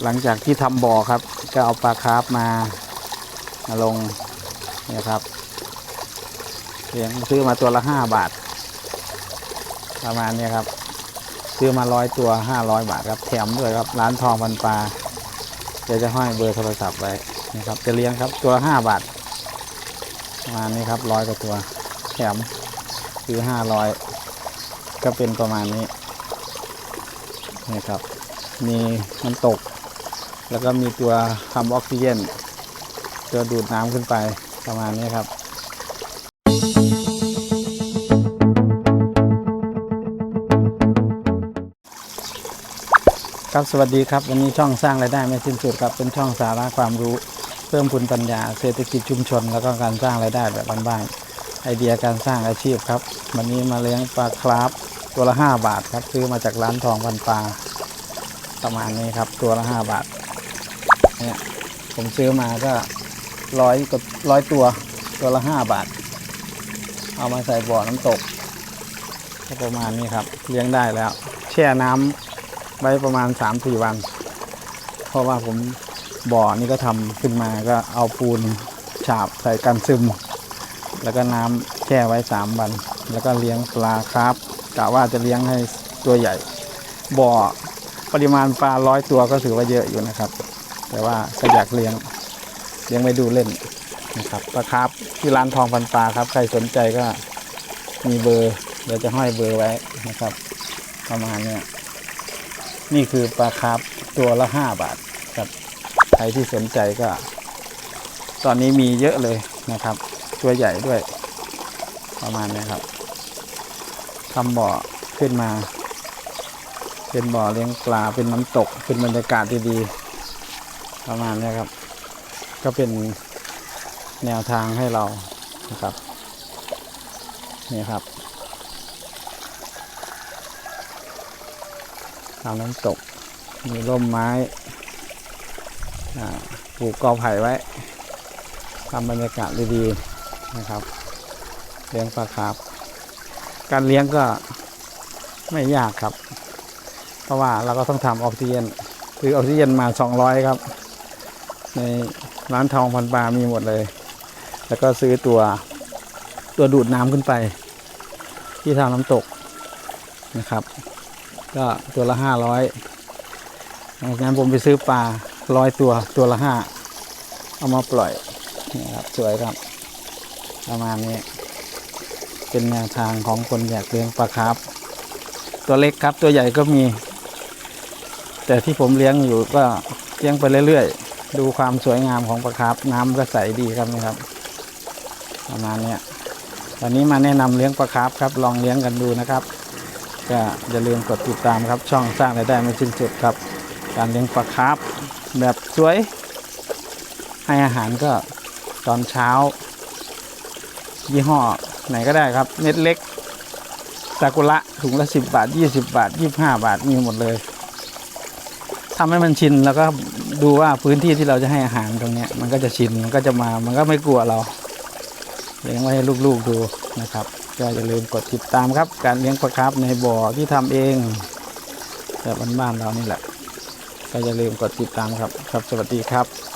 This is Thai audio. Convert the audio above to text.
หลังจากที่ทำบ่อครับ ก็เอาปลาคาร์ฟมามาลงเนี่ยครับเลี้ยงซื้อมาตัวละห้าบาท ประมาณนี้ครับ ซื้อมาร้อยตัวห้าร้อยบาทครับแถมด้วยครับ ร้านทองพันปลาเดี๋ยวจะห้อยเบอร์โทรศัพท์ไว้นะครับ จะเลี้ยงครับตัวละห้าบาทประมาณนี้ครับร้อยกว่าตัว แถมซื้อห้าร้อยก็เป็นประมาณนี้นี่ครับ มีน้ำตก แล้วก็มีตัวทำออกซิเจนตัวดูดน้ำขึ้นไปประมาณนี้ครับครับสวัสดีครับ วันนี้ช่องสร้างรายได้ไม่สิ้นสุดครับเป็นช่องสาระความรู้เพิ่มพูนปัญญา เศรษฐกิจชุมชน แล้วก็การสร้างรายได้แบบบ้านๆไอเดียการสร้างอาชีพครับ วันนี้มาเลี้ยงปลาคราฟตัวละ 5 บาทครับซื้อมาจากร้านทองพันปลาประมาณนี้ครับ ตัวละ 5 บาท เนี่ยผมซื้อมาก็ร้อยกับร้อยตัวตัวละ5บาท เอามาใส่บ่อน้ำตกก็ประมาณนี้ครับ เลี้ยงได้แล้ว แช่น้ำไว้ประมาณ3ามสี่วัน เพราะว่าผมบ่อนี่ก็ทำขึ้นมาก็เอาปูนฉาบใส่กันซึม แล้วก็น้ำแช่ไว้3วัน แล้วก็เลี้ยงปลาครับกะว่าจะเลี้ยงให้ตัวใหญ่ บ่อปริมาณปลาร้อยตัวก็ถือว่าเยอะอยู่นะครับ แต่ว่าก็อยากเลี้ยงเลี้ยงไว้ดูเล่นนะครับปลาครับที่ร้านทองพันปลาครับ ใครสนใจก็มีเบอร์เดี๋ยวจะห้อยเบอร์ไว้นะครับ ประมาณเนี้ยนี่คือปลาคาร์ฟตัวละห้าบาทครับใครที่สนใจก็ ตอนนี้มีเยอะเลยนะครับ ตัวใหญ่ด้วย ประมาณนี้ครับทำบ่อขึ้นมา เป็นบ่อเลี้ยงปลาเป็นน้ำตกเป็นบรรยากาศดีๆ ประมาณนี้ครับ ก็เป็นแนวทางให้เรานะครับนี่ครับทำน้ำตก มีร่มไม้ปลูกกอไผ่ไว้ทำบรรยากาศดีๆนะครับ เลี้ยงปลาคาร์ฟการเลี้ยงก็ไม่ยากครับ เพราะว่าเราก็ต้องทำออกซิเจนซื้อออกซิเจนมา 200 ครับ ในร้านทองพันปลามีหมดเลย แล้วก็ซื้อตัวตัวดูดน้ำขึ้นไป ที่ทำน้ำตกนะครับ ก็ตัวละห้าร้อยงั้นผมไปซื้อปลาร้อยตัวตัวละห้าเอามาปล่อยนี่ครับสวยครับ ประมาณนี้ เป็นแนวทางของคนอยากเลี้ยงปลาคร์ฟตัวเล็กครับตัวใหญ่ก็มี แต่ที่ผมเลี้ยงอยู่ก็เลี้ยงไปเรื่อยๆ ดูความสวยงามของปลาคร์ฟน้ำก็ใสดีครับนี่ครับ ประมาณเนี้ยตอนนี้มาแนะนำเลี้ยงปลาคร์ฟครับ ลองเลี้ยงกันดูนะครับ ก็อย่าลืมกดติดตามครับ ช่องสร้างรายได้ไม่สิ้นสุดครับ การเลี้ยงปลาคร์ฟแบบสวย ให้อาหารก็ตอนเช้า ยี่ห้อไหนก็ได้ครับเน็ตเล็กซากุระถุงละสิบบาทยี่สิบาทยี่ห้าบาทมีหมดเลยทำให้มันชินแล้วก็ ดูว่าพื้นที่ที่เราจะให้อาหารตรงเนี้ยมันก็จะชินมันก็จะมามันก็ไม่กลัวเราเลี้ยงไว้ให้ลูกๆดูนะครับก็อย่าลืมกดติดตามครับ การเลี้ยงปลาครับในบ่อที่ทำเองแบบบ้านๆเรานี่แหละ ก็อย่าลืมกดติดตามครับครับ สวัสดีครับ